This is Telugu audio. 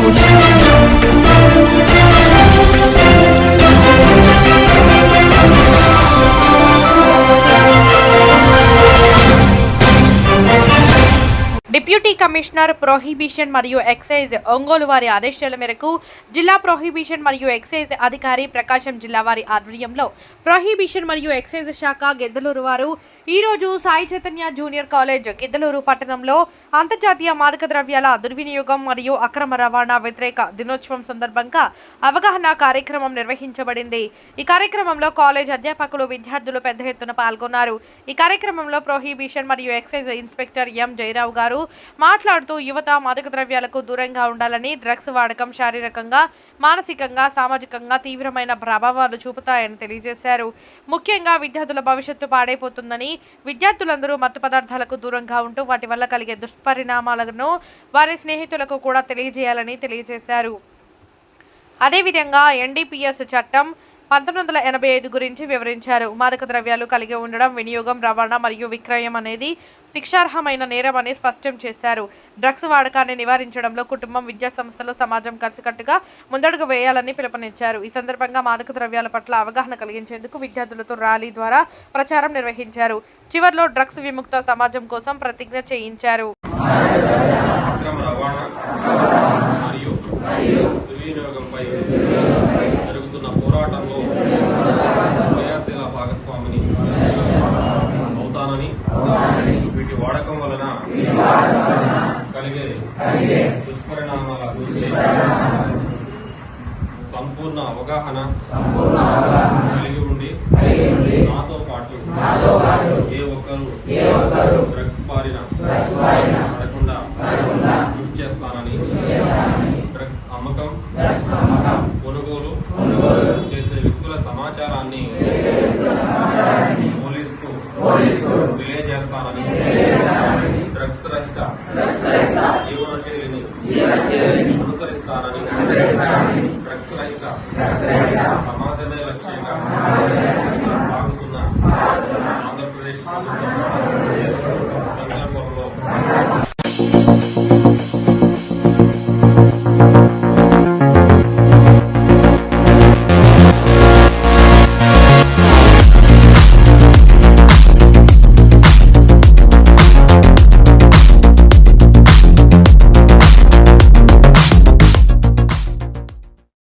Saúde. డిప్యూటీ కమిషనర్ ప్రొహిబిషన్ మరియు ఎక్సైజ్ ఒంగోలు వారి ఆదేశాల మేరకు జిల్లా ప్రొహిబిషన్ మరియు ఎక్సైజ్ అధికారి ప్రకాశం జిల్లా వారి ఆధ్వర్యంలో ప్రొహిబిషన్ మరియు ఎక్సైజ్ శాఖ గిద్దలూరు వారు ఈ రోజు సాయి చైతన్య జూనియర్ కాలేజ్ గిద్దలూరు పట్టణంలో అంతర్జాతీయ మాదక ద్రవ్యాల దుర్వినియోగం మరియు అక్రమ రవాణా వ్యతిరేక దినోత్సవం సందర్భంగా అవగాహన కార్యక్రమం నిర్వహించబడింది. ఈ కార్యక్రమంలో కాలేజ్ అధ్యాపకులు విద్యార్థులు పెద్ద ఎత్తున పాల్గొన్నారు. ఈ కార్యక్రమంలో ప్రొహిబిషన్ మరియు ఎక్సైజ్ ఇన్స్పెక్టర్ ఎం. జయరావు గారు మాట్లాడుతూ యువత మాదక ద్రవ్యాలకు దూరంగా ఉండాలని డ్రగ్స్ వాడకం శారీరకంగా మానసికంగా సామాజికంగా తీవ్రమైన ప్రభావాలు చూపుతాయని తెలియజేశారు. ముఖ్యంగా విద్యార్థుల భవిష్యత్తు పాడైపోతుందని విద్యార్థులందరూ మత్తు పదార్థాలకు దూరంగా ఉంటూ వాటి వల్ల కలిగే దుష్పరిణామాలను వారి స్నేహితులకు కూడా తెలియజేయాలని తెలియజేశారు. అదేవిధంగా ఎన్డీపీఎస్ చట్టం పంతొమ్మిది వందల ఎనభై ఐదు గురించి వివరించారు. మాదక ద్రవ్యాలు కలిగి ఉండడం వినియోగం రవాణా మరియు విక్రయం అనేది శిక్షార్హమైన నేరం అని స్పష్టం చేశారు. డ్రగ్స్ వాడకాన్ని నివారించడంలో కుటుంబం విద్యా సంస్థలు సమాజం కలిసికట్టుగా ముందడుగు వేయాలని పిలుపునిచ్చారు. ఈ సందర్భంగా మాదక ద్రవ్యాల పట్ల అవగాహన కలిగించేందుకు విద్యార్థులతో ర్యాలీ ద్వారా ప్రచారం నిర్వహించారు. చివర్లో డ్రగ్స్ విముక్త సమాజం కోసం ప్రతిజ్ఞ చేయించారు. వీటి వాడకం వలన కలిగే దుష్పరిణామాల గురించి సంపూర్ణ అవగాహన కలిగి ఉండి నాతో పాటు ఏ ఒక్కరు డ్రగ్స్ బారిన పడకుండా కృషి చేస్తానని డ్రగ్స్ అమ్మకం కొనుగోలు చేసే వ్యక్తుల సమాచారాన్ని పోలీసుకు తెలియజేస్తానని డ్రగ్స్ రహిత జీవన శైలిని అనుసరిస్తానని డ్రగ్స్ రహిత